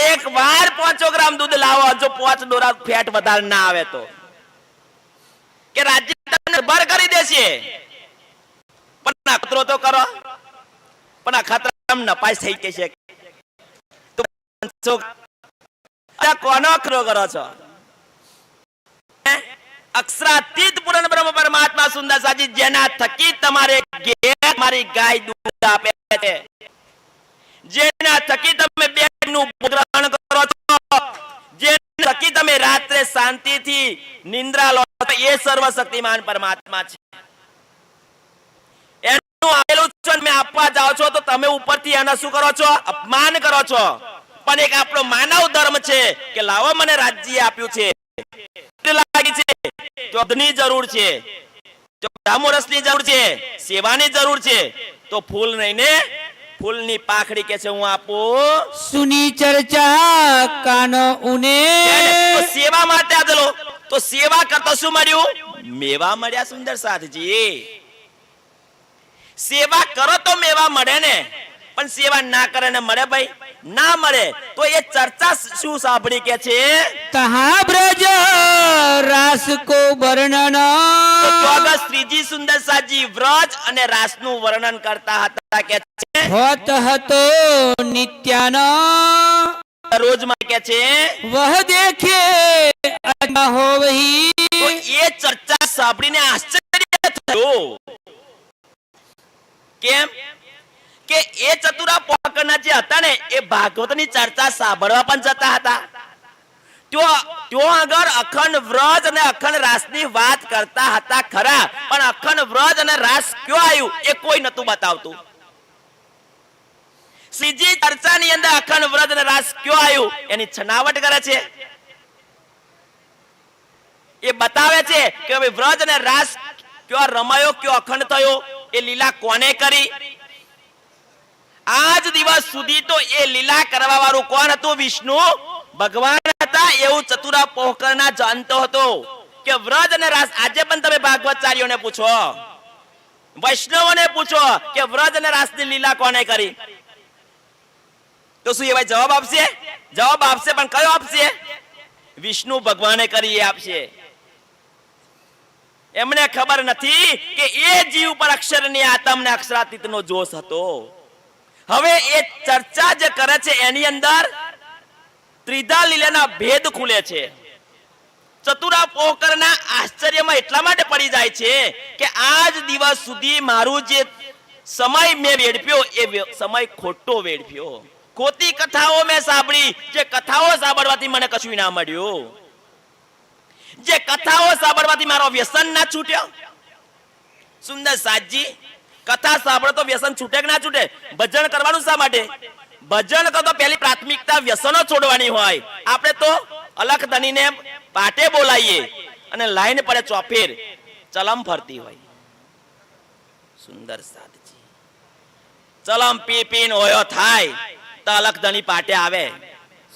પણ એક વાર પાંચસો ગ્રામ દૂધ લાવો જો પાંચ દોરા ફેટ વધારે ના આવે તો. કે રાજ્ય તમને ભર કરી દેશે. પણ ખતરો તો કરો. પણ આ ખતરા નપાસ થઈ આ કોનો ખરો કરો છો? અક્ષરાતીત પૂર્ણ બ્રહ્મ પરમાત્મા સુંદર સાજી, જેના થકી તમારે ઘેર મારી ગાય દૂધ આપે છે. જેના થકી તમે બેનું ગ્રહણ પણ એક આપણો માનવ ધર્મ છે કે લાવો મને રાજ્ય આપ્યું છે. ચોધની જરૂર છે. જો જરૂર છે. સેવાની જરૂર છે. તો ફૂલ નહીં ને ફૂલની પાખડી કે છે હું આપું? સુની ચર્ચા કાનો ઉને. સેવા માટે આદલો તો સેવા કરતા શું મળ્યું? મેવા મળ્યા સુંદર સાથજી સેવા કરો તો મેવા મળે ને. પણ સેવા ના કરે ને મળે ભાઈ. ના મળે તો એ ચર્ચા શું સાંભળી કે છે? તહા બ્રજ રાસ કો વર્ણન. તો ચોગસ ત્રીજી સુંદર સાજી વ્રજ અને રાસનું વર્ણન કરતા હતા કે હોત હતો નિત્યાનો. રોજમાં કે છે વહ દેખે તો હોવહી. એ ચર્ચા સાંભળીને આશ્ચર્ય થયો. કેમ? કે એ ચતુરા પોકરના જે હતા ને એ ભાગવતની ચર્ચા સાંભળવા પણ જતા હતા. ત્યાં આગળ અખંડ વ્રજ અને અખંડ રાસની વાત કરતા હતા ખરા પણ અખંડ વ્રજ અને રાસ કયો આવ્યું એ કોઈ નતું બતાવતું. શ્રીજી ચર્ચાની અંદર અખંડ વ્રત ને રાસ કયો આવ્યું? એની છનાવટ કરે છે. એ બતાવે છે કે ભાઈ વ્રજ ને રાસ કયો રમાયો, કયો અખંડ થયો? એ લીલા કોને કરી? આજ દિવસ સુધી તો એ લીલા કરવા વાળું કોણ હતું? વિષ્ણુ? ભગવાન હતા. એવું ચતુરા પોહકરના જાણતો હતો. કે વ્રજ અને રાસ આજે પણ તમે ભાગવતચાર્યોને પૂછો. વૈષ્ણવોને પૂછો કે વ્રજ અને રાસની લીલા કોને કરી? તો શું એ ભાઈ જવાબ આપશે? જવાબ આપશે, પણ કયો આપશે? વિષ્ણુ ભગવાને કરી એ આપશે. એમને ખબર નથી કે એ જીવ પર અક્ષરની આતમ ને અક્ષરાતીત નો જોશ હતો. હવે એ ચર્ચા જે કરે છે એની અંદર ત્રિધા લીલાના ભેદ ખુલે છે. ચતુરા પોકરના આશ્ચર્યમાં એટલા માટે પડી જાય છે કે આજ દિવસ સુધી મારું જે સમય મેં વેડપ્યો એ સમય ખોટો વેડપ્યો ખોટી કથાઓ મેં સાંભળી, જે કથાઓ સાંભળવાથી મને કશું ના મળ્યું. જે કથાઓ સાંભળવાથી મારો વ્યસન ના છૂટ્યો. સુંદર સાજી કથા સાંભળો તો વ્યસન છૂટે કે ના છૂટે? ભજન કરવાનું શા માટે? ભજન તો પહેલી પ્રાથમિકતા વ્યસનો છોડવાની હોય. આપણે તો અલખ ધનીને પાટે બોલાઈએ અને લાઈન પડે ચોફેર, ચલમ ફરતી હોય. સુંદર સાધજી. ચલમ પી પીન હોયો થાય. તો અલખ પાટે આવે.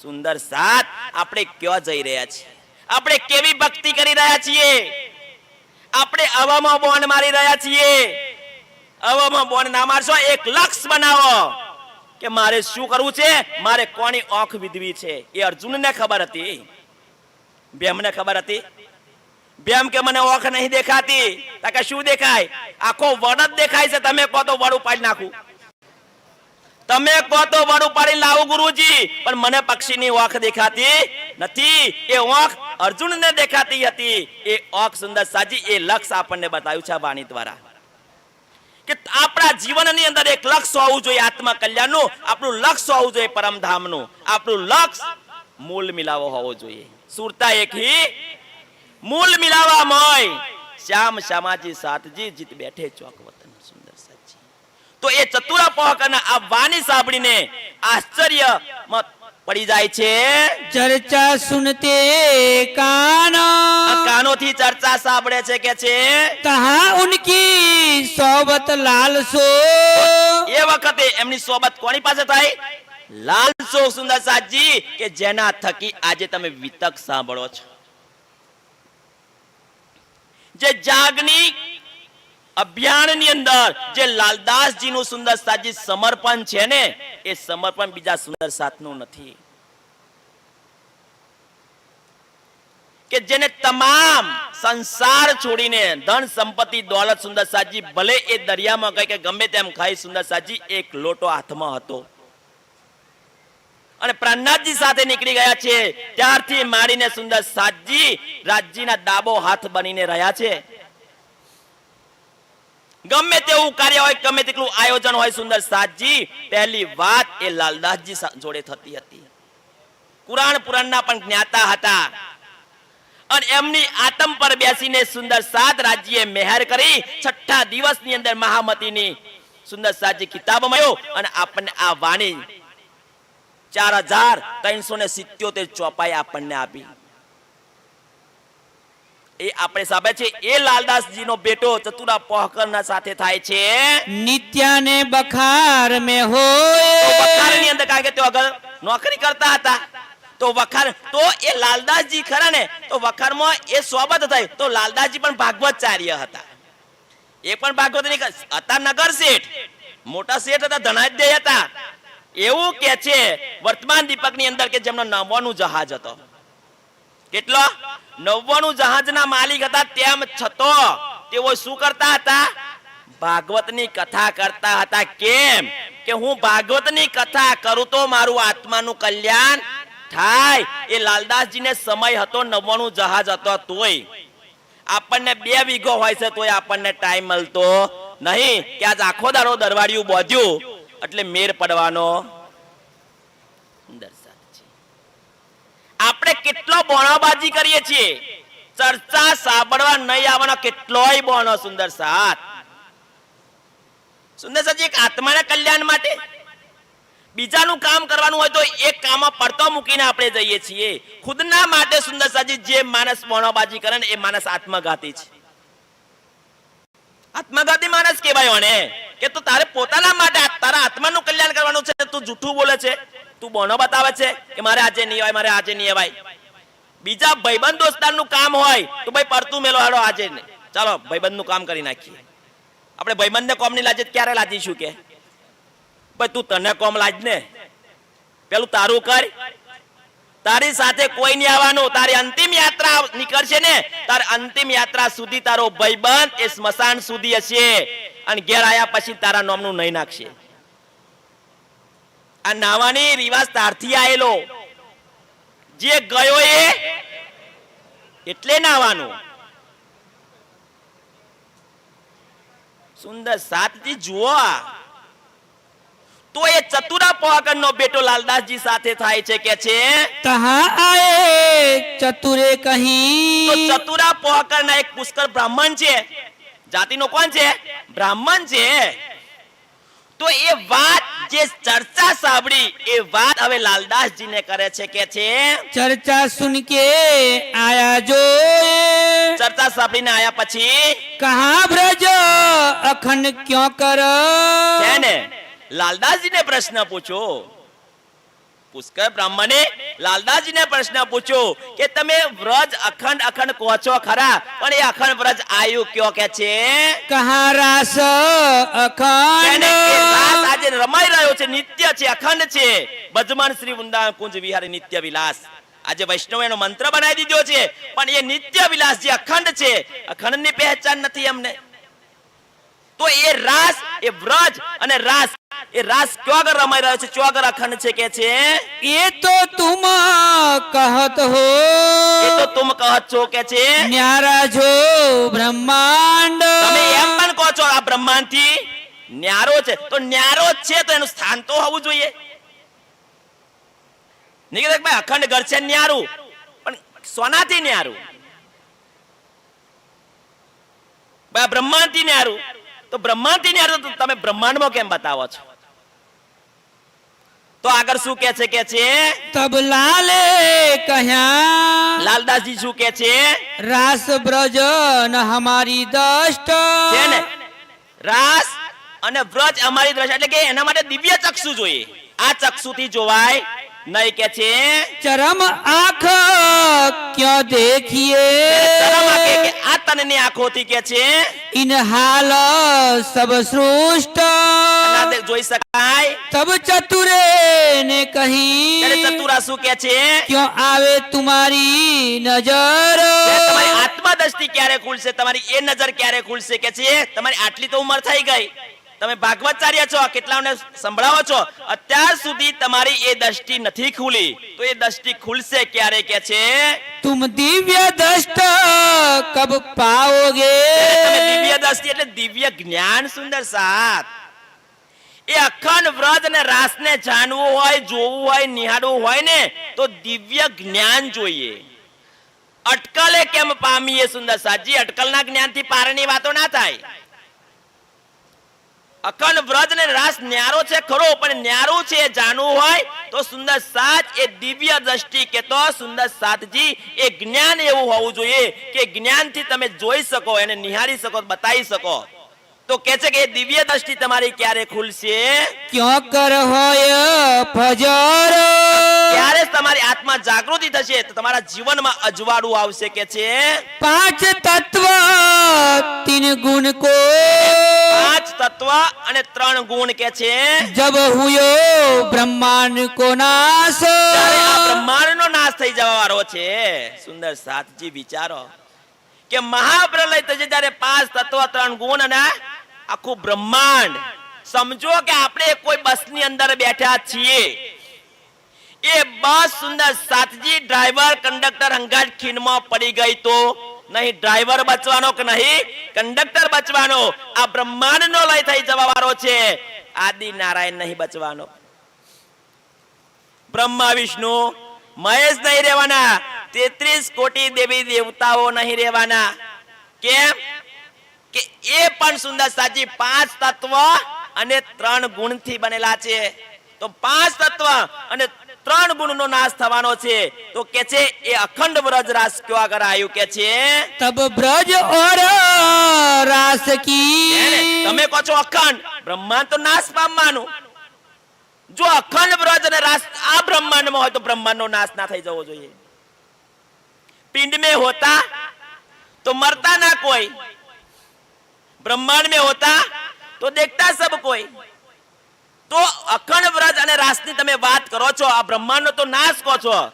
સુંદર સાત આપણે ક્યાં જઈ રહ્યા છીએ? આપણે કેવી ભક્તિ કરી રહ્યા છીએ? આપણે હવામાં બોન્ડ મારી રહ્યા છીએ. હવામાં બોન્ડ ના મારશો, એક લક્ષ બનાવો. કે મારે શું કરવું છે? મારે કોની ઓખ વિધવી છે? એ અર્જુનને ખબર હતી. ભીમને ખબર હતી. ભેમ કે મને ઓખ નહીં દેખાતી. તા કે શું દેખાય? આખો વડ જ દેખાય છે. તમે કહો તો વડ ઉપાડી નાખું. તમે કહો તો વડ ઉપાડી લાવું ગુરુજી. પણ મને પક્ષીની ઓખ દેખાતી નથી. એ ઓખ અર્જુનને દેખાતી હતી. એ ઓખ સુંદર સાજી, એ લક્ષ આપણને બતાવ્યું છે વાણી દ્વારા. કે આપણા જીવનની અંદર એક લક્ષ્ય હોવું જોઈએ આત્મા કલ્યાણનું આપણું લક્ષ્ય હોવું જોઈએ પરમધામનું. આપણું લક્ષ મૂળ મિલાવો હોવો જોઈએ. સુરતા એક. હી મૂળ મિલાવા મોય શ્યામ, શ્યામાજી, સાતજી જીત બેઠે ચોક વતન સુંદર સાચી તો એ ચતુરા અને આ વાણી સાંભળીને આશ્ચર્ય પડી જાય છે. ચર્ચા સુનતે કાન. કાનો થી ચર્ચા સાંભળે છે કે છે? તહા ઉનકી સોબત લાલસો એ વખતે એમની સોબત કોની પાસે થાય? લાલસો સુંદર સાજી કે જેના થકી આજે તમે વિતક સાંભળો છો? જે જાગની અભિયાનની અંદર જે લાલદાસજીનું સુંદર સાજી સમર્પણ છે ને, એ સમર્પણ બીજા સુંદર સાથનું નથી. કે જેને તમામ સંસાર છોડીને ધન સંપત્તિ દોલત સુંદર સાજી, ભલે એ દરિયામાં કહી કે ગમે તેમ ખાઈ સુંદર સાજી, એક લોટો હાથમાં હતો. અને પ્રાણનાથજી સાથે નીકળી ગયા છે, ત્યારથી મારીને સુંદર સાજી રાજજીના દાબો હાથ બનીને રહ્યા છે. ગમે તેવું કાર્ય હોય, ગમે તેટલું આયોજન હોય, સુંદર સાજી પહેલી વાત એ લાલદાસજી જોડે થતી હતી. કુરાણ પુરાણના પણ જ્ઞાતા હતા. અને એમની આતમ પર બેસીને સુંદર સાત રાજ્યએ મહેર કરી, છઠ્ઠા દિવસની અંદર મહામતીની સુંદર સાજી કિતાબ મળ્યો અને આપણને આ વાણી ચાર હજાર ત્રણસો ને સિત્યોતેર ચોપાઈ આપણને આપી. એ આપણે સાંભળે છે એ લાલદાસજીનો બેટો ચતુરા પોહકરના સાથે થાય છે. નિત્યાને બખાર મે હોય. વખારની અંદર કારણ કે તેઓ આગળ નોકરી કરતા હતા. તો વખાર તો એ લાલદાસજી ખરા ને તો વખારમાં એ સોબત થાય. તો લાલદાસજી પણ ભાગવતચાર્ય હતા. એ પણ ભાગવતની હતા નગર શેઠ. મોટા શેઠ હતા ધનાઢ્ય હતા. એવું કે છે વર્તમાન દીપકની અંદર કે જેમનો નવવાનું જહાજ હતો. કેટલો? નવ્વાણું જહાજના માલિક હતા, તેમ છતો તેઓ શું કરતા હતા? ભાગવતની કથા કરતા હતા. કેમ? કે હું ભાગવતની કથા કરું તો મારું આત્માનું કલ્યાણ થાય. એ લાલદાસજીને સમય હતો, નવ્વાણું જહાજ હતો તોય. આપણને બે વીઘો હોય છે, તોય આપણને ટાઈમ મળતો નહીં. કે આજ આખો દાડો દરવાડિયું બોધ્યું. એટલે મેર પડવાનો સુંદર સાથ છે આપણે કેટલો બોણાબાજી કરીએ છીએ? ચર્ચા સાંભળવા નહીં આવવાનો કેટલોય બોણો, સુંદર સાથ સુંદર સાહેબ એક આત્માના કલ્યાણ માટે. બીજાનું કામ કરવાનું હોય તો એક કામમાં પડતો મૂકીને આપણે જઈએ છીએ. ખુદના માટે સુંદર સાજી જે માણસ બોણાબાજી કરે ને એ માણસ આત્મઘાતી છે. આત્મઘાતી માણસ કહેવાય ઓને. કે તું તારે પોતાના માટે તારા આત્માનું કલ્યાણ કરવાનું છે તું જૂઠું બોલે છે? તું બોનો બતાવે છે કે મારે આજે નહીં હોય, મારે આજે નહીં અવાય. બીજા ભાઈબંધ દોસ્તારનું કામ હોય તો ભાઈ પડતું મેલો હેડો આજે નહીં ચાલો, ભાઈબંધનું કામ કરી નાખીએ. આપણે ભાઈબંધને કોમ નહીં લાજે ક્યારે લાજીશું કે? ભાઈ, તું તને કોમ લાજ ને. પેલું તારું કર. તારી સાથે કોઈ નહીં આવવાનું. તારી અંતિમ યાત્રા નીકળશે ને. તારી અંતિમ યાત્રા સુધી તારો ભાઈબંધ એ સ્મશાન સુધી હશે અને ઘેર આયા પછી તારા નોમનું નહીં નાખશે. આ નાવાની રિવાજ તારથી આવેલો જે ગયો એ એટલે નાવાનું. સુંદર સાતજી જુઓ આ. તો એ ચતુરા પોહકર નો બેટો લાલદાસજી સાથે થાય છે કે છે? ચતુરે તો કહી ચતુરા પોહકર ના એક પુષ્કળ બ્રાહ્મણ છે. જાતિનો કોણ છે? બ્રાહ્મણ છે. તો એ વાત જે ચર્ચા સાંભળી એ વાત હવે લાલદાસજીને કરે છે કે છે ચર્ચા સુન કે આયા જો ચર્ચા સાંભળીને આયા પછી કહા બ્રજ અખંડ ક્યો કર? છે ને? લાલદાસજીને પ્રશ્ન પૂછ્યો પુષ્કર બ્રાહ્મણે લાલદાસજીને પ્રશ્ન પૂછ્યો કે તમે વ્રજ અખંડ અખંડ કહો છો ખરા? પણ એ અખંડ વ્રજ આયુ કયો કે છે? કહા રાસ અખંડ. આજે રમાઈ રહ્યો છે નિત્ય છે અખંડ છે. બજમાન શ્રી વૃંદાવન કુંજ વિહાર નિત્ય વિલાસ. આજે વૈષ્ણવ એનો મંત્ર બનાવી દીધો છે પણ એ નિત્ય વિલાસ જે અખંડ છે અખંડની પહેચાન નથી એમને તો એ રાસ એ વ્રજ અને રાસ એ રાસ ક્યો આગળ રમાઈ રહ્યો છે? ક્યો આગળ અખંડ છે કે છે? એ તો તુમ કહત હો. એ તો તુમ કહત છો કે છે? ન્યારા જો બ્રહ્માંડ. તમે એમ પણ કહો છો આ બ્રહ્માંડથી ન્યારો છે. તો ન્યારો છે તો એનું સ્થાન તો હોવું જોઈએ. નિકેતક ભાઈ અખંડ ઘર છે ન્યારું. પણ સોનાથી ન્યારું. ભાઈ બ્રહ્માંડથી ન્યારું. તો બ્રહ્માંડથી ન્યારું તો તમે બ્રહ્માંડમાં કેમ બતાવો છો? તો આગળ શું કે છે કે છે? તબલાલે કહ્યા લાલદાસજી શું કે છે? રાસ બ્રજન અમારી દષ્ટ. છે ને? રાસ અને વ્રજ અમારી દ્રષ્ટિ એટલે કે એના માટે દિવ્ય ચક્ષુ જોઈએ. આ ચક્ષુથી જોવાય નહીં કે છે? ચરમ આંખ ક્યાં દેખીએ? તનની આંખોથી કે છે? ઇનહાલ સબ સૃષ્ટ. જોઈ શકાય? તબ ચતુરે ને કહી. ચતુરા શું કે છે? ક્યો આવે તુમારી નજર? આત્મા દ્રષ્ટિ ક્યારે ખુલશે? તમારી એ નજર ક્યારે ખુલશે કે છે? તમારી આટલી તો ઉંમર થઈ ગઈ. તમે ભાગવતચાર્ય છો કેટલાઓને સંભળાવો છો? અત્યાર સુધી તમારી એ દ્રષ્ટિ નથી ખુલી. તો એ દ્રષ્ટિ ખુલશે ક્યારે કે છે? તુમ દિવ્ય દ્રષ્ટ કબ પાઓગે? દિવ્ય દ્રષ્ટિ એટલે દિવ્ય જ્ઞાન સુંદર સાથ એ અખંડ વ્રત ને રાસ ને જાણવું હોય જોવું હોય નિહાળવું હોય ને તો દિવ્ય જ્ઞાન જોઈએ. અટકલે કેમ પામીએ સુંદર સાથ જી અટકલના જ્ઞાનથી પારની વાતો ના થાય. અખંડ વ્રજ ને રાસ ન્યારો છે ખરો પણ ન્યારું છે જાણવું હોય તો સુંદર સાત એ દિવ્ય દ્રષ્ટિ કે તો સુંદર સાતજી એ જ્ઞાન એવું હોવું જોઈએ કે જ્ઞાનથી તમે જોઈ શકો એને નિહાળી શકો બતાવી શકો. તો કે છે કે એ દિવ્ય દ્રષ્ટિ તમારી ક્યારે ખુલશે? ક્યાં કર હોય ફજરો? ત્યારે તમારી આત્મા જાગૃતિ થશે તો તમારા જીવનમાં અજવાળું આવશે કે છે? પાંચ તત્વ તીન ગુણ કો તત્વ અને ત્રણ ગુણ કે છે? જબ હુયો બ્રહ્માંડ કો નાશ. બ્રહ્માંડ નો નાશ થઈ જવાવાળો છે. સુંદર સાતજી વિચારો. કે મહાપ્રલય થશે જ્યારે પાંચ તત્વ ત્રણ ગુણ અને આખું બ્રહ્માંડ. સમજો કે આપણે કોઈ બસની અંદર બેઠા છીએ. એ બસ સુંદર સાતજી ડ્રાઈવર કંડક્ટર અંગાટ ખીણમાં પડી ગઈ તો નહીં ડ્રાઈવર બચવાનો કે નહીં? કંડક્ટર બચવાનો. આ બ્રહ્માંડનો લય થઈ જવાવાળો છે. આદિ નારાયણ નહીં બચવાનો. બ્રહ્મા, વિષ્ણુ, મહેશ નહીં રહેવાના. તેત્રીસ કોટી દેવી દેવતાઓ નહીં રહેવાના. કેમ? કે એ પણ સુંદર સાચી પાંચ તત્વ અને ત્રણ ગુણથી બનેલા છે. તો પાંચ તત્વ અને ત્રણ ગુણનો નાશ થવાનો છે. તો કે છે એ અખંડ વ્રજ રાસ ક્યાં કરાયું કે છે? તબ વ્રજ ઓર રાસ કી તમે કહો છો અખંડ. બ્રહ્માંડ તો નાશ પામવાનું. જો અખંડ વ્રજ અને રાસ આ બ્રહ્માંડમાં હોય તો બ્રહ્માંડનો નાશ ના થઈ જવો જોઈએ. પિંડ મે હોતા તો મરતા ના કોઈ. બ્રહ્માંડ મે હોતા તો દેખતા સબ કોઈ. તો અખંડ વ્રજ અને રાસની તમે વાત કરો છો, આ બ્રહ્માંડનો તો નાશ કહો છો.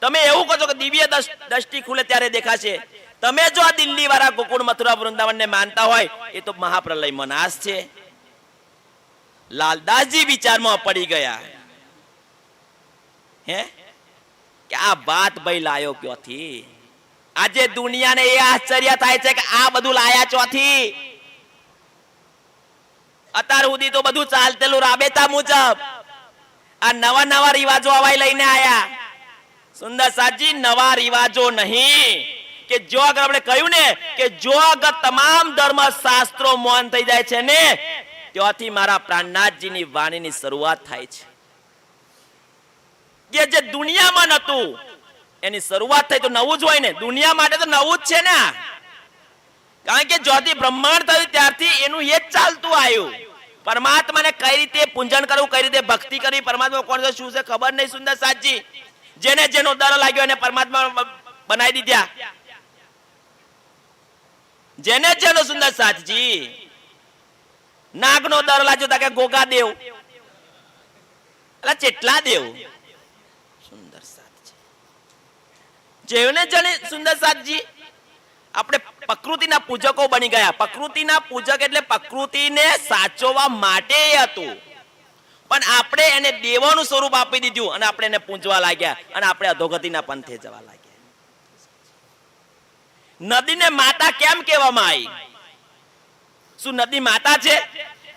તમે એવું કહો છો કે દિવ્ય દ્રષ્ટિ ખુલે ત્યારે દેખાશે. તમે જો આ દિલ્હી વાળા ગોકુળ મથુરા વૃંદાવનને માનતા હોય, એ તો મહાપ્રલયમાં નાશ છે. લાલદાસજી વિચારમાં પડી ગયા. હે? કે આ વાત ભાઈ લાયો ક્યોથી? આજે દુનિયાને એ આશ્ચર્ય થાય છે કે આ બધું લાયા ચોથી. અત્યાર સુધી તો બધું ચાલતેલું રાબેતા મુજબ. આ નવા નવા રિવાજો હવાઈ લઈને આયા. સુંદર સાજી નવા રિવાજો નહીં. કે જો આગળ આપણે કહ્યું ને, કે જો આગળ તમામ ધર્મ શાસ્ત્રો મૌન થઈ જાય છે ને, ત્યાંથી મારા પ્રાણનાથજીની વાણીની શરૂઆત થાય છે. કે જે દુનિયામાં નતું એની શરૂઆત થઈ તો નવું જ હોય ને. દુનિયા માટે તો નવું જ છે ને. કારણ કે જ્યોતિ બ્રહ્માંડ થયું ત્યારથી એનું એ ચાલતું આવ્યું. પરમાત્માને કઈ રીતે પૂજન કરવું, કઈ રીતે ભક્તિ કરવી, પરમાત્મા કોણ છે, શું છે, ખબર નહીં, સુંદર સાચી. જેને જેનો દર લાગ્યો એને પરમાત્મા બનાવી દીધા. જેને જેનો સુંદર સાચજી નાગનો દર લાગ્યો તા કે ગોગા દેવ. એટલે ચેટલા દેવ? સુંદર સાચજી જેને જેને સુંદર સાચજી આપણે પ્રકૃતિના પૂજકો બની ગયા. પ્રકૃતિના પૂજક એટલે પ્રકૃતિને સાચવવા માટે હતું. પણ આપણે એને દેવાનું સ્વરૂપ આપી દીધું અને આપણે એને પૂજવા લાગ્યા અને આપણે અધોગતિના પંથે જવા લાગ્યા. નદીને માતા કેમ કહેવામાં આવી? શું નદી માતા છે?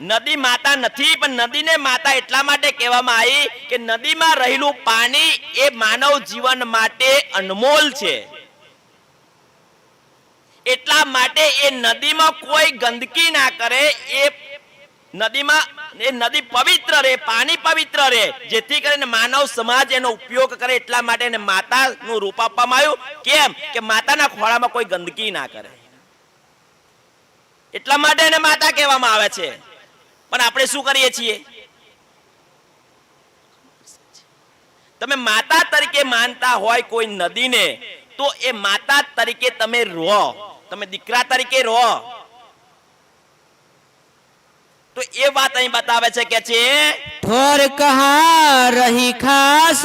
નદી માતા નથી, પણ નદીને માતા એટલા માટે કહેવામાં આવી કે નદીમાં રહેલું પાણી એ માનવ જીવન માટે અનમોલ છે. એટલા માટે એ નદીમાં કોઈ ગંદકી ના કરે, એ નદીમાં એ નદી પવિત્ર રહે, પાણી પવિત્ર રહે, જેથી કરીને માનવ સમાજ એનો ઉપયોગ કરે, એટલા માટે એને માતાનું રૂપ આપવામાં આવ્યું. કેમ? કે માતાના ખોળામાં કોઈ ગંદકી ના કરે. એટલા માટે એને માતા કહેવામાં આવે છે. પણ આપણે શું કરીએ છીએ? તમે માતા તરીકે માનતા હોય કોઈ નદીને, તો એ માતા તરીકે તમે રહો. તમે દીકરા તરીકે રહો. તો એ વાત અહીં બતાવે છે કે છે ઠોર કહા રહી ખાસ?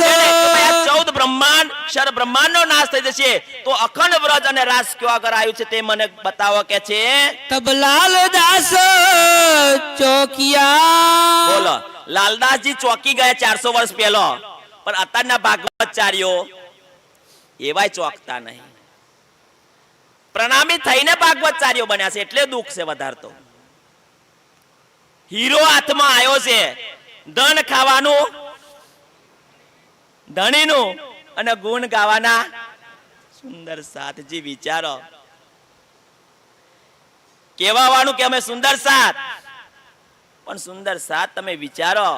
ચૌદ બ્રહ્માંડ ક્ષર બ્રહ્માંડનો નાશ થઈ જશે. તો અખંડ વ્રજ અને રાસ કયો આગળ આવ્યું છે તે મને બતાવો કે છે? તબ લાલ દાસ ચોકિયા. બોલો લાલદાસજી ચોકી ગયા ચારસો વર્ષ પહેલો. પણ અત્યારના ભાગવતચાર્યો એવાય ચોકતા નહીં. પ્રણામી થઈને ભાગવતચાર્યો બન્યા છે, એટલે દુઃખ છે વધારતો હીરો હાથમાં આવ્યો છે, ધન ખાવાનું, ધણીનું અને ગુણ ગાવાના સુંદર સાથજી વિચારો. કહેવાવાનું કે અમે સુંદર સાથ પણ સુંદર સાથ તમે વિચારો.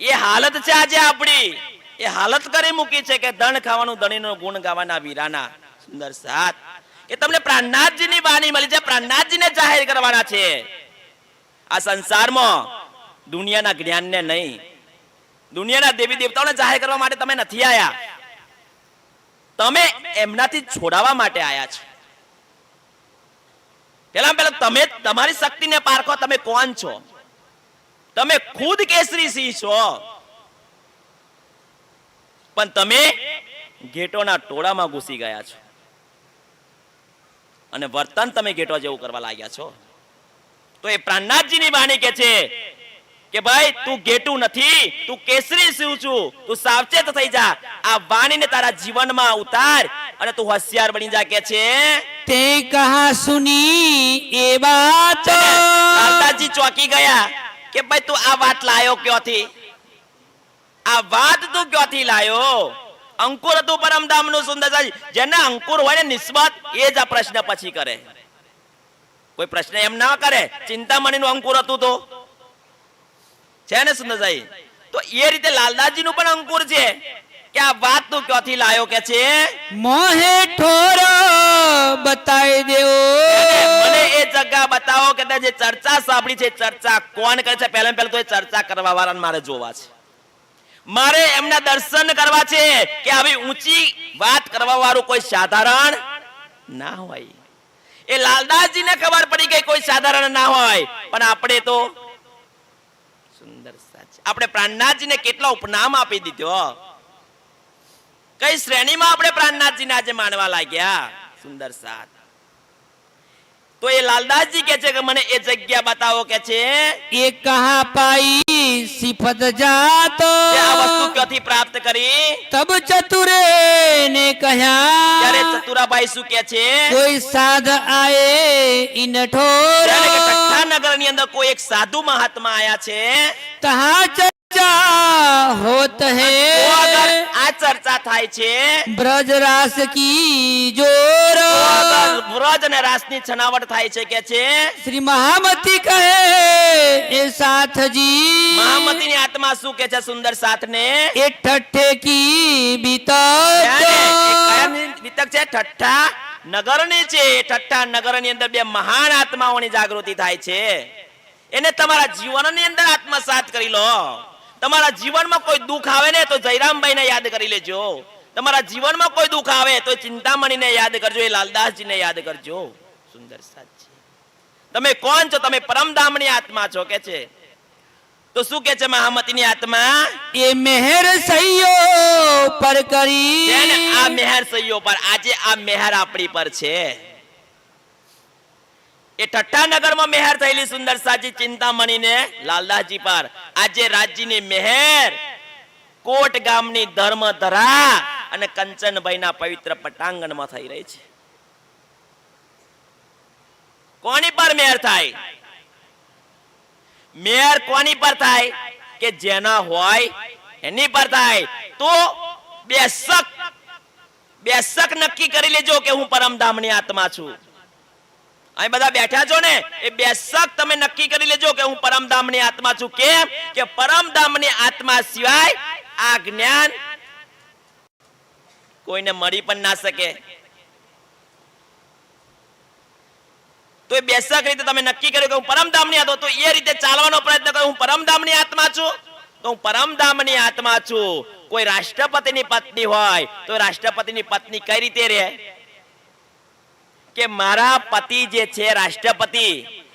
એ હાલત છે આજે આપણી. એ હાલત કરી મૂકી છે કે ધન ખાવાનું, ધણીનો ગુણ ગાવાના, વીરાના. સુંદર સાત. કે તમને પ્રાણનાથજીની વાણી મળી છે. પ્રાણનાથજીને જાહેર કરવાના છે. આ સંસારમાં દુનિયાના જ્ઞાનને નહીં, દુનિયાના દેવી દેવતાઓને જાહેર કરવા માટે તમે નથી આયા. તમે એમનાથી છોડાવવા માટે આયા છો. પેલા પેલા તમે તમારી શક્તિને પારખો. તમે કોણ છો? તમે ખુદ કેસરી સિંહ છો. પણ તમે ગેટોના ટોળામાં ઘૂસી ગયા છો. અને વર્તન તમે ગેટો જેવું કરવા લાગ્યા છો. તો એ પ્રાણનાથજીની વાણી કે છે કે ભાઈ તું ગેટું નથી તું કેસરી શિવ છું? તું સાવચેત થઈ જા. આ વાણીને તારા જીવનમાં ઉતાર અને તું હોશિયાર બની જા કે છે. તે કહા સુની એ વાત. લાલદાસજી ચોકી ગયા કે ભાઈ તું આ વાત લાયો ક્યોથી? આ વાત તું ક્યોથી લાયો? અંકુર હતું પરમધામનું સુંદર જેને અંકુર હોય ને નિસ્બત એ જ આ પ્રશ્ન પછી કરે. કોઈ પ્રશ્ન એમ ના કરે ચિંતામણીનું અંકુર હતું તો. છે ને સુંદરસાઈ તો એ રીતે લાલદાસજીનું પણ અંકુર છે. કે આ વાત તું ક્યાંથી લાયો કે છે? મોહે ઠોર બતાવી દેવો. મને એ જગ્યા બતાવો કે જે ચર્ચા સાંભળી છે ચર્ચા કોણ કરે છે? પહેલા પહેલા તો એ ચર્ચા કરવા વાળાને મારે જોવા છે. મારે એમના દર્શન કરવા છે કે આવી ઊંચી વાત કરવા વાળું કોઈ સાધારણ ના હોય. એ લાલદાસજીને ખબર પડી ગઈ કોઈ સાધારણ ના હોય. પણ આપણે તો સુંદર સાચી. આપણે પ્રાણનાથજીને કેટલા ઉપનામ આપી દીધો. કઈ શ્રેણીમાં આપણે પ્રાણનાથજીને આજે માનવા લાગ્યા? સુંદર સાથ તો એ લાલદાસજી કે છે કે મને એ જગ્યા બતાવો કે છે? એ કહા પાઈ સિફત જાત. આ વસ્તુ ક્યાંથી પ્રાપ્ત કરી? તબ ચતુરે ને ત્યારે કહ્યા ચતુરાભાઈ શું કે છે? કોઈ સાધ આયે ઇન ઠોર. ત્યારે નગરની અંદર કોઈ એક સાધુ મહાત્મા આયા છે? તહા ચર્ચા હોત તો અગર હે આ ચર્ચા થાય છે ब्रज रास की जोर તો અગર વ્રજ અને રાસની છનાવટ થાય છે કે છે श्री महामती કહે એ સાથજી મહામતીની આત્મા શું કે છે સુંદર સાથને એ ઠઠ્ઠે કી બીતત ત્યારે એ કયાની વિતક છે ઠઠ્ઠા નગરની છે એ ઠઠ્ઠા નગરની અંદર બે મહાન આત્માઓની જાગૃતિ થાય છે એને તમારા જીવનની અંદર આત્મસાત કરી લો તમારા જીવનમાં કોઈ દુઃખ આવે ને તો જયરામભાઈને યાદ કરી લેજો. તમારા જીવનમાં કોઈ દુઃખ આવે તો ચિંતામણીને યાદ કરજો એ લાલદાસજીને યાદ કરજો. સુંદર સાચી. તમે કોણ છો? તમે પરમધામની આત્મા છો કે છે? તો શું કે છે મહામતીની આત્મા? એ મહેર સૈયો પર કરી. આ મહેર સહીઓ પર. આજે આ મેહર આપણી પર છે. એ ઠઠ્ઠાનગરમાં મહેર થયેલી સુંદર સાજી ચિંતામણીને લાલદાસજી પર. આજે રાજજીની મહેર કોટ ગામની ધર્મ ધરા અને કંચનભાઈના પવિત્ર પટાંગણમાં થઈ રહી છે. કોની પર મેહર થાય? મેયર કોની પર થાય? કે જેના હોય એની પર થાય. તો બેસક બેસક નક્કી કરી લેજો કે હું પરમધામની આત્મા છું. અહીં બધા બેઠા છો ને, એ બેસક તમે નક્કી કરી લેજો કે હું પરમધામની આત્મા છું કેમ કે પરમધામની આત્મા સિવાય આ જ્ઞાન કોઈને મળી પણ ના શકે. તો એ બેસક રીતે તમે નક્કી કર્યું કે હું પરમધામની આત્મા તો એ રીતે ચાલવાનો પ્રયત્ન કર્યો હું પરમધામની આત્મા છું, તો હું પરમધામની આત્મા છું. કોઈ રાષ્ટ્રપતિની પત્ની હોય, તો રાષ્ટ્રપતિની પત્ની કઈ રીતે રહે? કે મારા પતિ જે છે, રાષ્ટ્રપતિ,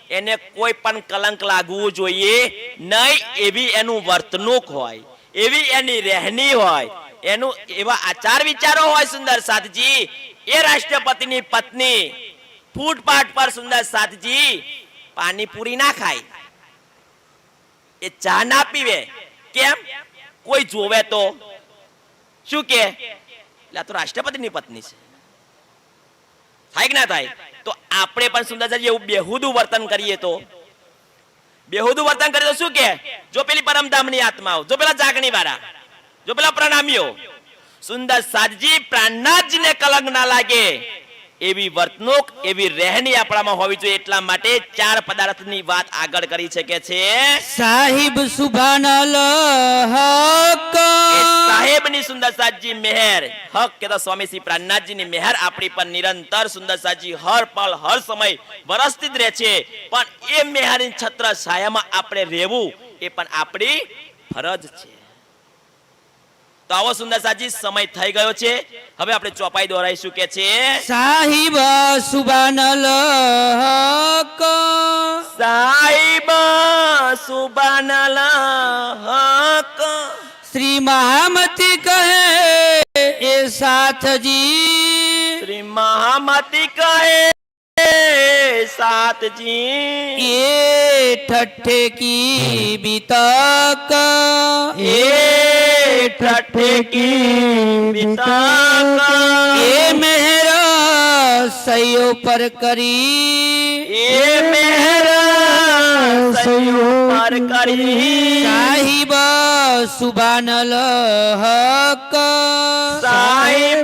એને કોઈ પણ કલંક લાગવું જોઈએ નહીં. એવી એનું વર્તણૂક હોય, એવી એની રહેણી હોય, એનું એવા આચાર વિચારો હોય સુંદર સાથજી એ રાષ્ટ્રપતિની પત્ની ફૂટપાથ પર સુંદર સાથજી પાણીપુરી ના ખાય. એ ચા ના પીવે. કેમ? કોઈ જોવે તો. શું કે? એટલે તો રાષ્ટ્રપતિની પત્ની છે. થાય કે ના થાય? તો આપણે પણ સુંદરજી એવું બેહુદું વર્તન કરીએ તો. બેહુદું વર્તન કરીએ તો શું કે? જો પેલી પરમધામની આત્માઓ, જો પેલા જાગણી વાળા જો પેલા પ્રણામીઓ, સુંદર સાધજી પ્રાણનાથજીને કલંક ના લાગે. એવી વર્તણૂક એવી રહેણી આપણામાં હોવી જોઈએ એટલા માટે ચાર પદાર્થની વાત આગળ કરી છે કે છે. સાહિબ સુભાનલ હક. સાહેબની સુંદર સાજી મહેર હક કે તો સ્વામી શ્રી પ્રાણનાથજીની મહેર આપણી પર નિરંતર સુંદર સાજી હર પળ હર સમય વરસતી જ રહે છે. પણ એ મેહરની છત્ર સાયામાં આપણે રહેવું એ પણ આપણી ફરજ છે. તો આવો સુંદર સાજી સમય થઈ ગયો છે. હવે આપણે ચોપાઈ દોરાઈશું કે છે. સાહિબ સુભાનલ હક સાહેબ સુબાનલ હક શ્રી મહામતી કહે એ સાથજી શ્રી મહામતી કહે સાતજી એ ઠઠ્ઠે કી બીતક એ ઠઠ્ઠે કી વિતક એ મેહર સયો પર કરી એ મેહર સયો પર કરી સાહિબ સુભાનલ હક સાહેબ